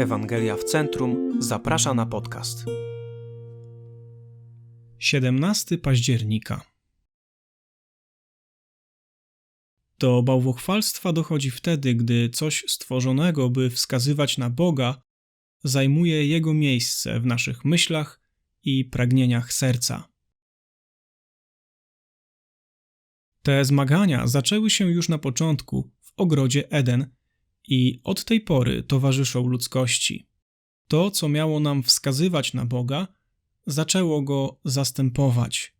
Ewangelia w Centrum zaprasza na podcast. 17 października. Do bałwochwalstwa dochodzi wtedy, gdy coś stworzonego, by wskazywać na Boga, zajmuje Jego miejsce w naszych myślach i pragnieniach serca. Te zmagania zaczęły się już na początku w ogrodzie Eden i od tej pory towarzyszą ludzkości. To, co miało nam wskazywać na Boga, zaczęło go zastępować.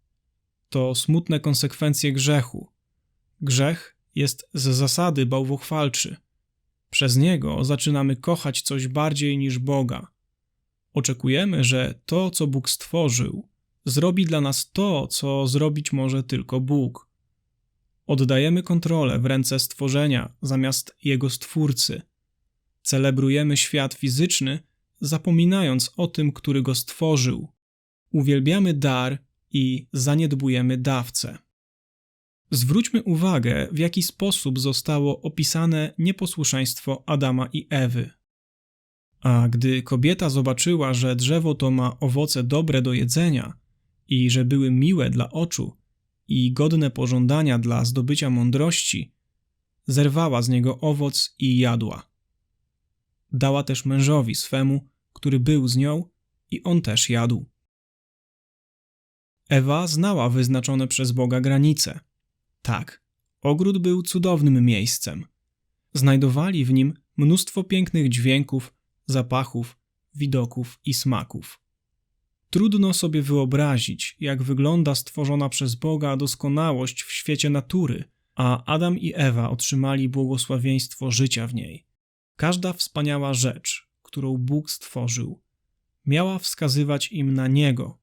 To smutne konsekwencje grzechu. Grzech jest z zasady bałwochwalczy. Przez niego zaczynamy kochać coś bardziej niż Boga. Oczekujemy, że to, co Bóg stworzył, zrobi dla nas to, co zrobić może tylko Bóg. Oddajemy kontrolę w ręce stworzenia zamiast jego stwórcy. Celebrujemy świat fizyczny, zapominając o tym, który go stworzył. Uwielbiamy dar i zaniedbujemy dawcę. Zwróćmy uwagę, w jaki sposób zostało opisane nieposłuszeństwo Adama i Ewy. A gdy kobieta zobaczyła, że drzewo to ma owoce dobre do jedzenia i że były miłe dla oczu i godne pożądania dla zdobycia mądrości, zerwała z niego owoc i jadła. Dała też mężowi swemu, który był z nią, i on też jadł. Ewa znała wyznaczone przez Boga granice. Tak, ogród był cudownym miejscem. Znajdowali w nim mnóstwo pięknych dźwięków, zapachów, widoków i smaków. Trudno sobie wyobrazić, jak wygląda stworzona przez Boga doskonałość w świecie natury, a Adam i Ewa otrzymali błogosławieństwo życia w niej. Każda wspaniała rzecz, którą Bóg stworzył, miała wskazywać im na Niego.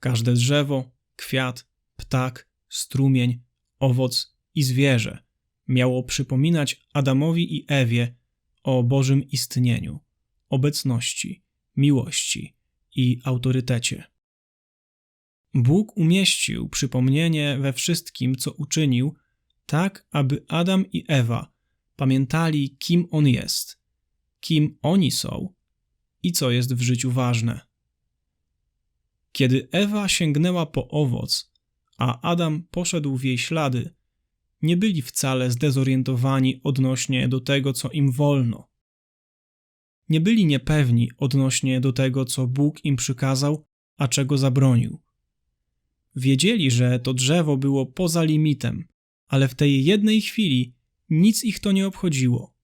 Każde drzewo, kwiat, ptak, strumień, owoc i zwierzę miało przypominać Adamowi i Ewie o Bożym istnieniu, obecności, miłości i autorytecie. Bóg umieścił przypomnienie we wszystkim, co uczynił, tak aby Adam i Ewa pamiętali, kim On jest, kim oni są i co jest w życiu ważne. Kiedy Ewa sięgnęła po owoc, a Adam poszedł w jej ślady, nie byli wcale zdezorientowani odnośnie do tego, co im wolno. Nie byli niepewni odnośnie do tego, co Bóg im przykazał, a czego zabronił. Wiedzieli, że to drzewo było poza limitem, ale w tej jednej chwili nic ich to nie obchodziło.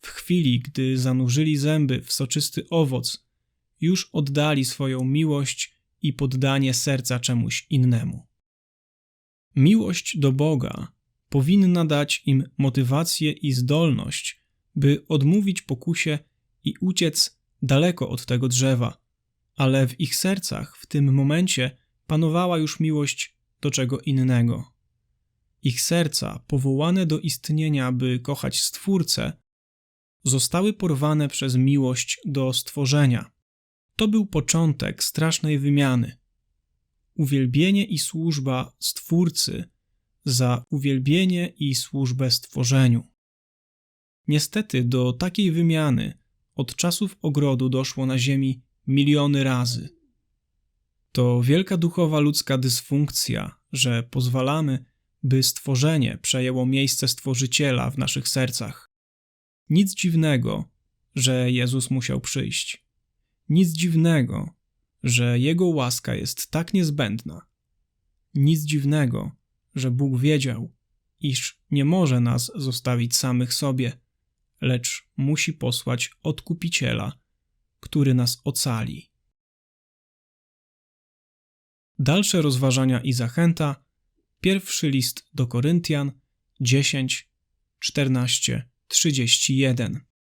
W chwili, gdy zanurzyli zęby w soczysty owoc, już oddali swoją miłość i poddanie serca czemuś innemu. Miłość do Boga powinna dać im motywację i zdolność, by odmówić pokusie i uciec daleko od tego drzewa, ale w ich sercach w tym momencie panowała już miłość do czego innego. Ich serca, powołane do istnienia, by kochać Stwórcę, zostały porwane przez miłość do stworzenia. To był początek strasznej wymiany. Uwielbienie i służba Stwórcy za uwielbienie i służbę stworzeniu. Niestety do takiej wymiany od czasów ogrodu doszło na Ziemi miliony razy. To wielka duchowa ludzka dysfunkcja, że pozwalamy, by stworzenie przejęło miejsce stworzyciela w naszych sercach. Nic dziwnego, że Jezus musiał przyjść. Nic dziwnego, że Jego łaska jest tak niezbędna. Nic dziwnego, że Bóg wiedział, iż nie może nas zostawić samych sobie, lecz musi posłać odkupiciela, który nas ocali. Dalsze rozważania i zachęta. Pierwszy list do Koryntian 10, 14, 31.